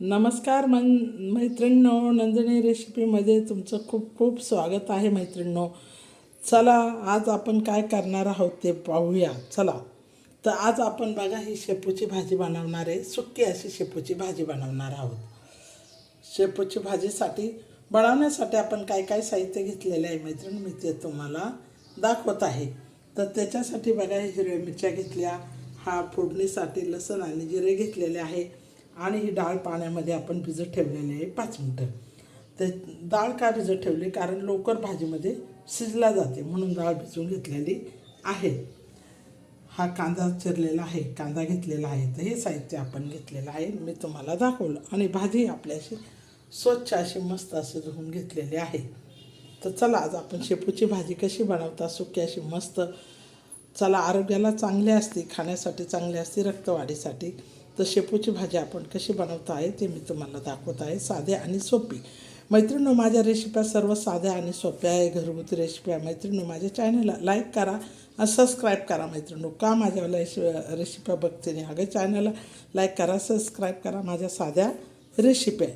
नमस्कार मन मैत्रिणींनो नंदिनी रेसिपीमध्ये तुमचं खूप खूप स्वागत आहे मैत्रिणींनो. चला आज आपण काय करणार आहोत ते पाहूया. चला. तर आज आपण बघा ही शेपूची भाजी बनवणार आहे. सुक्की अशी शेपूची भाजी बनवणार आहोत. शेपूची भाजीसाठी बनवण्यासाठी आपण काय काय साहित्य घेतलेले आहे मैत्रीण? मी ते तुम्हाला दाखवत आहे. तर त्याच्यासाठी बघा हिरव्या मिरच्या घेतल्या. हा फोडणीसाठी लसण आणि जिरे घेतलेले आहे. आणि ही डाळ पाण्यामध्ये आपण भिजत ठेवलेली आहे पाच मिनटं. ते डाळ का भिजत ठेवली? कारण लवकर भाजीमध्ये शिजला जाते म्हणून डाळ भिजवून घेतलेली आहे. हा कांदा चिरलेला आहे कांदा घेतलेला आहे. तर हे साहित्य आपण घेतलेलं आहे मी तुम्हाला दाखवलं. आणि भाजी आपल्याशी स्वच्छ अशी मस्त अशी धुवून घेतलेली आहे. तर चला आज आपण शेपूची भाजी कशी बनवता सुकी अशी मस्त. चला आरोग्याला चांगली असते खाण्यासाठी चांगली असते रक्तवाढीसाठी. तर शेपूची भाजी आपण कशी बनवता आहे ते मी तुम्हाला दाखवत आहे साध्या आणि सोपी. मैत्रिणी माझ्या रेसिप्या सर्व साध्या आणि सोप्या आहे. घरगुती रेसिप्या मैत्रिणी माझ्या चॅनलला लाईक करा आणि सबस्क्राईब करा मैत्रिणी का माझ्या रेसिप्या बघते नाही? अगं चॅनलला लाईक करा सबस्क्राईब करा माझ्या साध्या रेसिप्या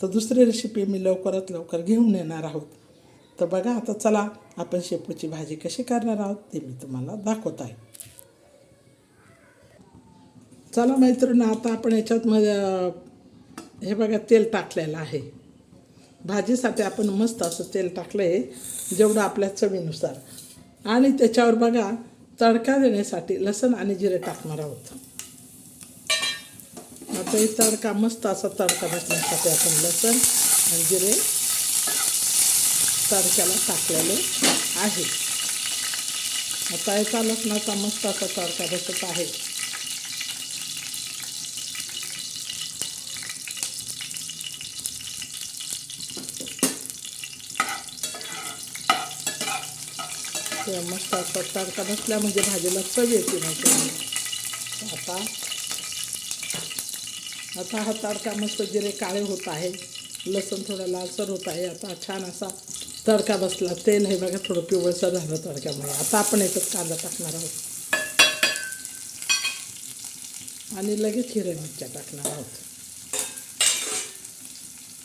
तर दुसरी रेसिपी मी लवकरात लवकर घेऊन येणार आहोत. तर बघा आता चला आपण शेपूची भाजी कशी करणार आहोत ते मी तुम्हाला दाखवत आहे. चला मैत्रिणी आता आपण याच्यात मग हे बघा तेल टाकलेलं आहे. भाजीसाठी आपण मस्त असं तेल टाकलं आहे जेवढं आपल्या चवीनुसार. आणि त्याच्यावर बघा तडका देण्यासाठी लसण आणि जिरे टाकणार आहोत. आता हे तडका मस्त असा तडका बसण्यासाठी आपण लसण आणि जिरे तडक्याला टाकलेले आहे. आता याचा लसणाचा मस्त असा तडका बसत आहे. मस्त असा तडका बसल्या म्हणजे भाजीला चव येते नाही आता आता हा तडका मस्त जिरे काळे होत आहे. लसूण थोडं लालसर होत आहे. आता छान असा तडका बसला. तेल हे बघा थोडं पिवळसर झालं तडक्यामुळे. आता आपण याच्यात कांदा टाकणार आहोत. आणि लगेच हिरव्या मिरच्या टाकणार आहोत.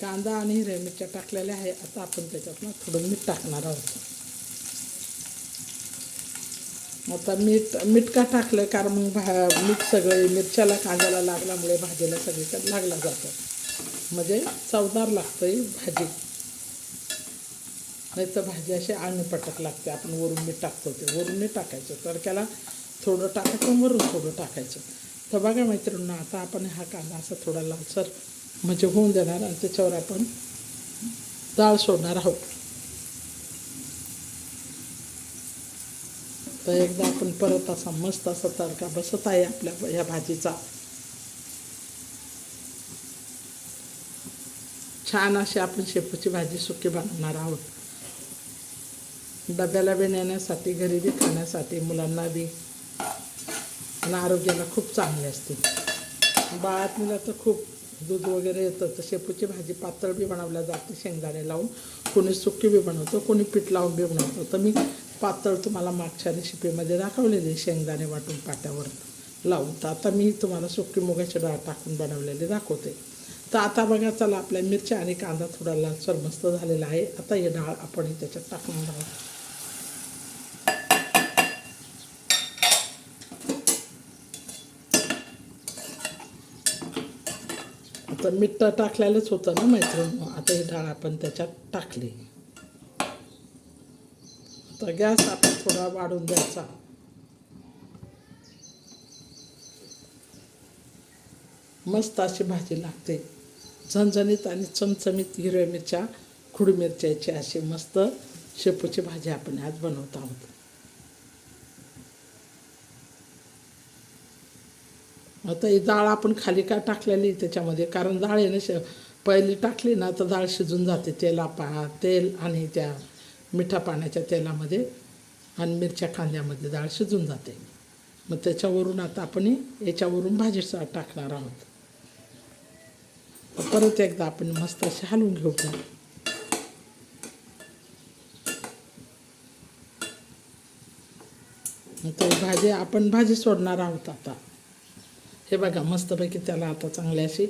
कांदा आणि हिरव्या मिरच्या टाकलेल्या आहे. आता आपण त्याच्यात ना थोडं मीठ टाकणार आहोत. आता मीठ मीठ का टाकलं? कारण मग भा मीठ सगळे मिरच्याला कांद्याला लागल्यामुळे भाजीला सगळीकडे लागला जातं. म्हणजे चवदार लागतं ही भाजी. नाही तर भाजी अशी पटक लागते. आपण वरून मीठ टाकतो ते. वरून मीठ टाकायचं. तडक्याला थोडं टाकायचं वरून थोडं टाकायचं. तर बघा मैत्रिणींना आता आपण हा कांदा असा थोडा लालसर म्हणजे होऊन देणार आणि त्याच्यावर आपण डाळ सोडणार आहोत. तर एकदा आपण परत असा मस्त असा तडका बसत आहे आपल्या या भाजीचा. छान अशी आपण शेपूची भाजी सुकी बनवणार आहोत. डब्याला बी नेण्यासाठी घरी बी खाण्यासाठी मुलांना बी आणि आरोग्याला खूप चांगली असते. बाळातनीला तर खूप दूध वगैरे येतं तर शेपूची भाजी पातळ बी बनवल्या जाते शेंगदाणे लावून. कोणी सुकी बी बनवतो कोणी पीठ लावून बी बनवतो. तर मी पातळ तुम्हाला मागच्या रेसिपीमध्ये दाखवलेली शेंगदाणे वाटून पाट्यावर लावून. तर आता मी तुम्हाला सुकी मुगाची डाळ टाकून बनवलेली दाखवते. तर आता बघा चला आपल्या मिरच्या आणि कांदा थोडा लालसर मस्त झालेला आहे. आता हे डाळ आपण त्याच्यात टाकणार आहोत आता मीठ टाकलेलंच होतं ना मैत्रीण आता ही डाळ आपण त्याच्यात टाकली. तर गॅस आपण थोडा वाढून द्यायचा. मस्त अशी भाजी लागते. झणझणीत आणि चमचमीत हिरव्या मिरच्या खुडमिरच्याची अशी मस्त शेपूची भाजी आपण आज बनवत आहोत. आता ही डाळ आपण खाली का टाकलेली त्याच्यामध्ये? कारण डाळ आहे ना पहिली टाकली ना तर डाळ शिजून जाते. तेला पा तेल आणि त्या मिठा पाण्याच्या तेलामध्ये आणि मिरच्या कांद्यामध्ये डाळ शिजून जाते. मग त्याच्यावरून आता आपण याच्यावरून भाजी टाकणार आहोत. परत एकदा आपण मस्त अशी हलवून घेऊया तर भाजी आपण भाजी सोडणार आहोत आता. हे बघा मस्तपैकी त्याला आता चांगल्या अशी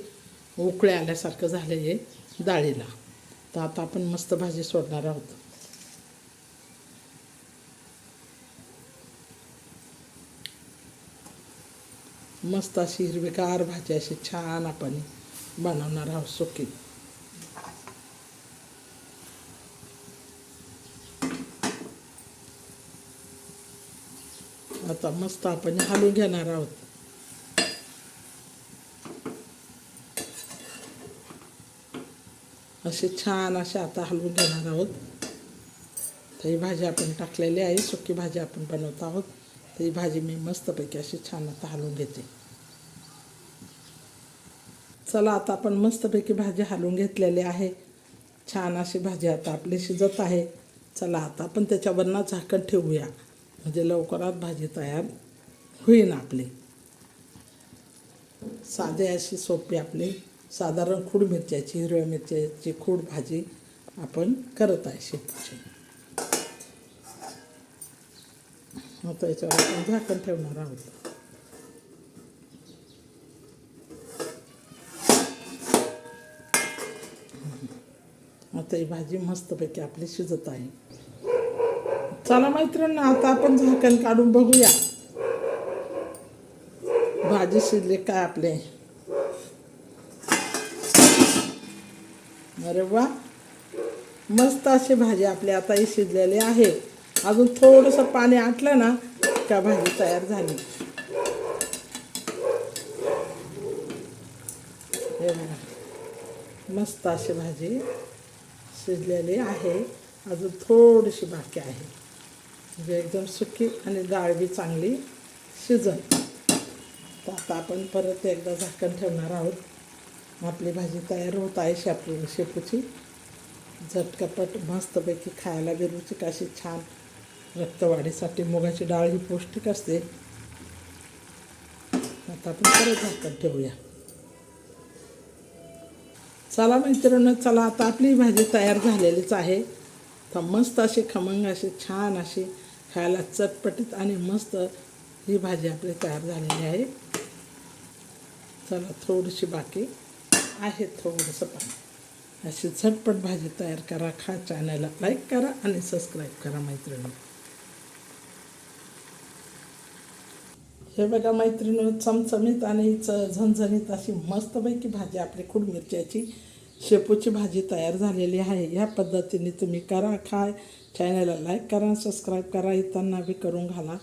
उकळे आल्यासारखं झालं आहे डाळीला. तर आता आपण मस्त भाजी सोडणार आहोत. मस्त अशी हिरवीगार भाजी अशी छान आपण बनवणार आहोत सुकी. आता मस्त आपण हलवून घेणार आहोत. असे छान असे आता हलवून घेणार आहोत. तर ही भाजी आपण टाकलेली आहे सुकी भाजी आपण बनवत आहोत. ही भाजी मी मस्तपैकी अशी छान आता हलवून घेते. चला आता आपण मस्तपैकी भाजी हलवून घेतलेली आहे. छान अशी भाजी आता आपली शिजत आहे. चला आता आपण त्याच्यावरनं झाकण ठेवूया. म्हणजे लवकरात भाजी तयार होईन आपली. साधे अशी सोपी आपली साधारण खूड मिरच्याची हिरव्या मिरच्याची खूड भाजी आपण करत आहे शेपूची. आता याच्यावर आपण झाकण ठेवणार आहोत. आता ही भाजी मस्तपैकी आपली शिजत आहे. चला मैत्रिणी आता आपण झाकण काढून बघूया. भाजी शिजली काय आपले? अरे वा. मस्त अशी भाजी आपली आता ही शिजलेली आहे. अजून थोडंसं पाणी आटलं ना का भाजी तयार झाली. हे बघा मस्त अशी भाजी शिजलेली आहे. अजून थोडीशी बाकी आहे. म्हणजे एकदम सुकी आणि डाळ बी चांगली शिजन तर आता आपण परत एकदा झाकण ठेवणार आहोत. आपली भाजी तयार होत आहे शेपू शेपूची. झटकपट मस्तपैकी खायला बी रुचिक अशी छान रक्तवाढीसाठी मुगाची डाळ ही पौष्टिक असते. आता आपण परत झाकण ठेवूया. चला मैत्रिणी चला आता आपली भाजी तयार झालेलीच आहे. तर मस्त अशी खमंग अशी छान अशी खायला चटपटीत आणि मस्त ही भाजी आपली तयार झालेली आहे. चला थोडीशी बाकी आहे थोडंसं पाणी. अशी झटपट भाजी तयार करा खा चॅनलला लाईक करा आणि सबस्क्राईब करा मैत्रिणी हे बघा मैत्रिणी चमचमीत आणि च झणझणीत अशी मस्तपैकी भाजी आपली खूड मिरच्याची शेपूची भाजी तयार झालेली आहे. ह्या पद्धतीने तुम्ही करा खाय. चॅनलला लाईक करा सबस्क्राईब करा इतरांना बी करून घाला.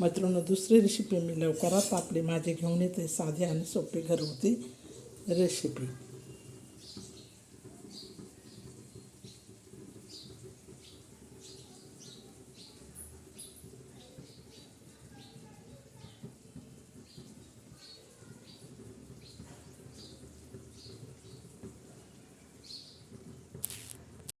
मैत्रिणी दुसरी रेसिपी मी लवकरात आपली माझी घेऊन येते. साधी आणि सोपी घरगुती रेसिपी